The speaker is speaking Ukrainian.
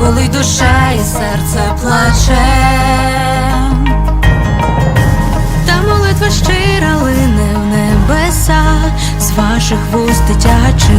Болить душа, і серце плаче. Та молитва щира лине в небеса з ваших вуст дитячих.